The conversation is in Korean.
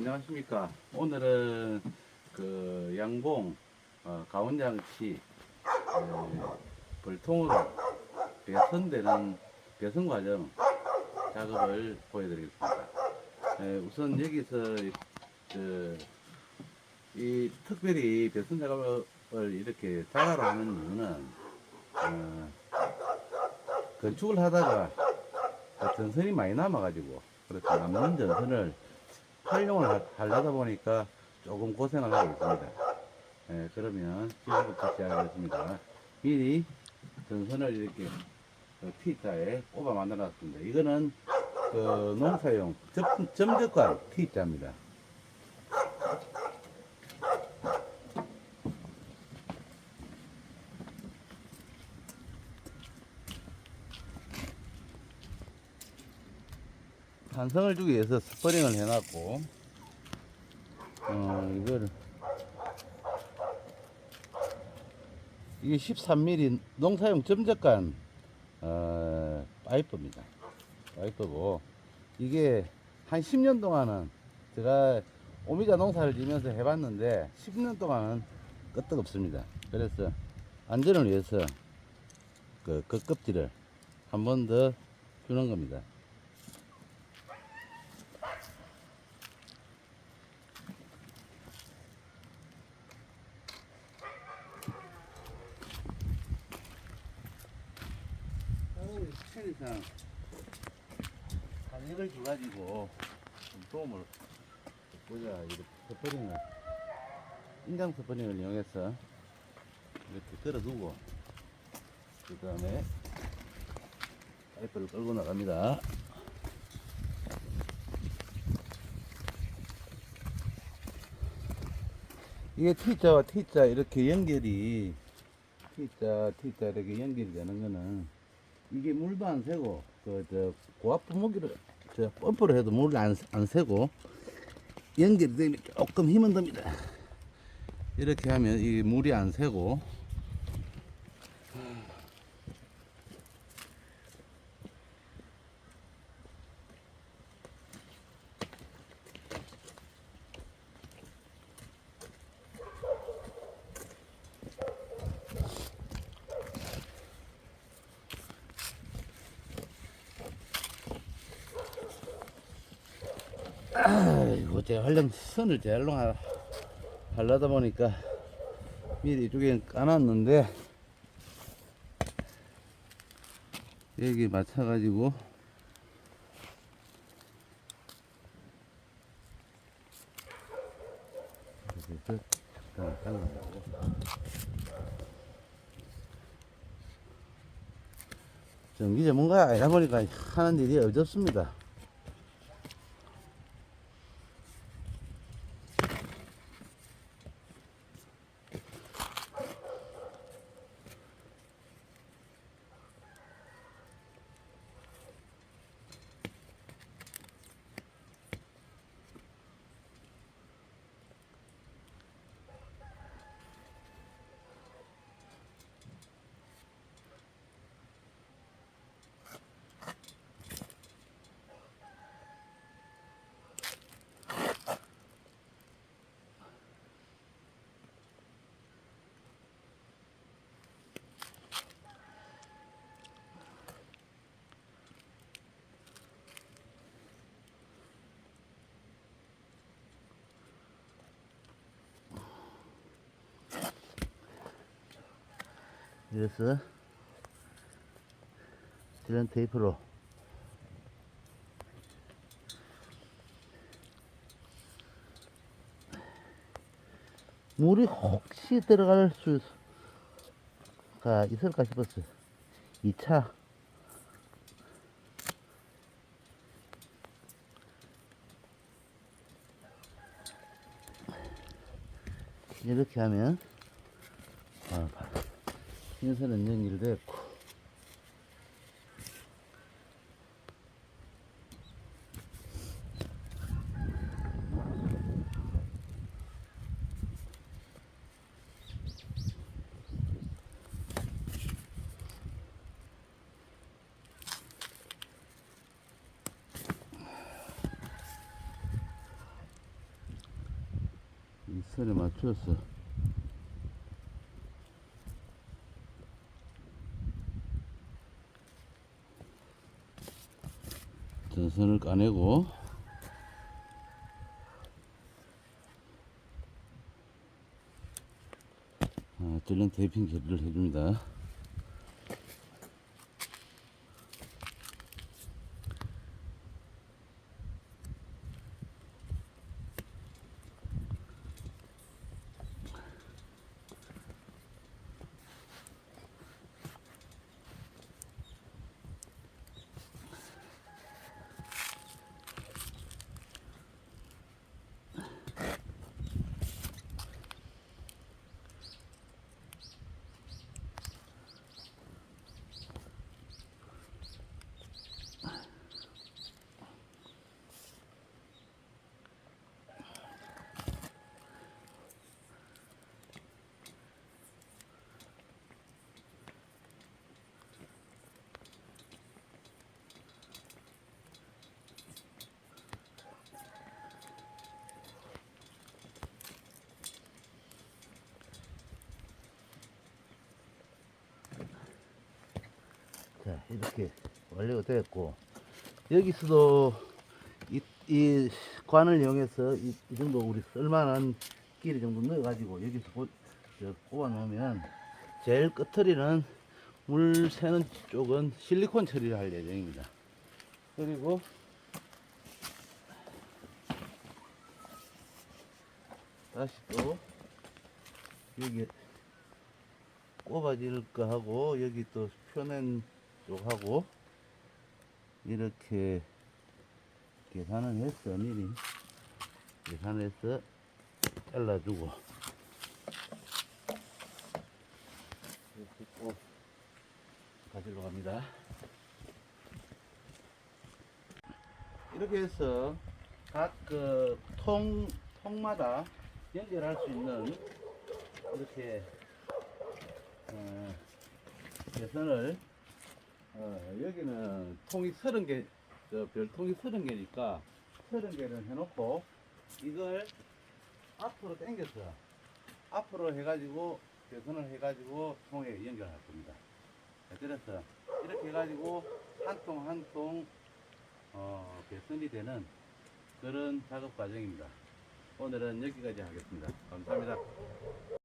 안녕하십니까. 오늘은 그 양봉 어, 가원장치 어, 벌통으로 배선되는 배선 과정 작업을 보여드리겠습니다. 에, 우선 여기서 그, 이 특별히 배선 작업을 이렇게 자가로 하는 이유는 어, 건축을 하다가 그 전선이 많이 남아가지고 그렇게 남는 전선을 활용을 하- 하려다 보니까 조금 고생을 하고 있습니다. 예, 그러면 지금부터 시작하겠습니다. 미리 전선을 이렇게 그 T자에 꼽아 만들어놨습니다. 이거는 그 농사용 점, 점적관 T자입니다. 탄성을 주기 위해서 스퍼링을 해놨고, 어, 이거를, 이게 13mm 농사용 점적관, 어, 파이프입니다. 파이프고, 이게 한 10년 동안은 제가 오미자 농사를 지면서 해봤는데, 10년 동안은 끄떡 없습니다. 그래서 안전을 위해서 그, 그 껍질을 한 번 더 주는 겁니다. 편의상 간격을 줘가지고 좀 도움을 보자 이렇게 스프링을. 인장 스프링을 이용해서 이렇게 걸어두고 그 다음에 파이프를 끌고 나갑니다. 이게 T자와 T자 이렇게 연결이 T자 T자 이렇게 연결이 되는 거는 이게 물도 안 새고 그 저 고압 분무기를 저 펌프를 해도 물을 안, 안 새고 연결이 되면 조금 힘은 듭니다. 이렇게 하면 이 물이 안 새고 아이고 제가 활용 선을 제일로 하- 하려다 보니까 미리 이쪽에 까놨는데 여기 맞춰가지고 이렇게 잠깐 잘라내고 전기 전문가 아니다 보니까 하는 일이 어렵습니다. 이래서 이런 테이프로 물이 혹시 들어갈 수가 있을까 싶었어요. 2차 이렇게 하면 아, 인생은 이런 일도 했고. 인생을 맞추었어 전선을 까내고 아, 찔린 테이핑 처리를 해줍니다. 자, 이렇게 완료가 됐고, 여기서도 이, 이 관을 이용해서 이, 이 정도 우리 쓸만한 끼리 정도 넣어가지고 여기서 고, 저, 꼽아 놓으면 제일 끝터리는 물 새는 쪽은 실리콘 처리를 할 예정입니다. 그리고 다시 또 여기 꼽아질 거 하고 여기 또쪽 하고 이렇게 계산을 했어 미리 계산해서 잘라주고. 가지러 갑니다. 이렇게 해서 각 그 통 통마다 연결할 수 있는 이렇게 어, 개선을 어, 여기는 통이 서른 개, 저 별통이 서른 개니까 서른 개를 해놓고 이걸 앞으로 당겨서 앞으로 해가지고 개선을 해가지고 통에 연결할 겁니다. 자, 그래서 이렇게 해가지고 한통 한통 어, 개선이 되는 그런 작업 과정입니다. 오늘은 여기까지 하겠습니다. 감사합니다.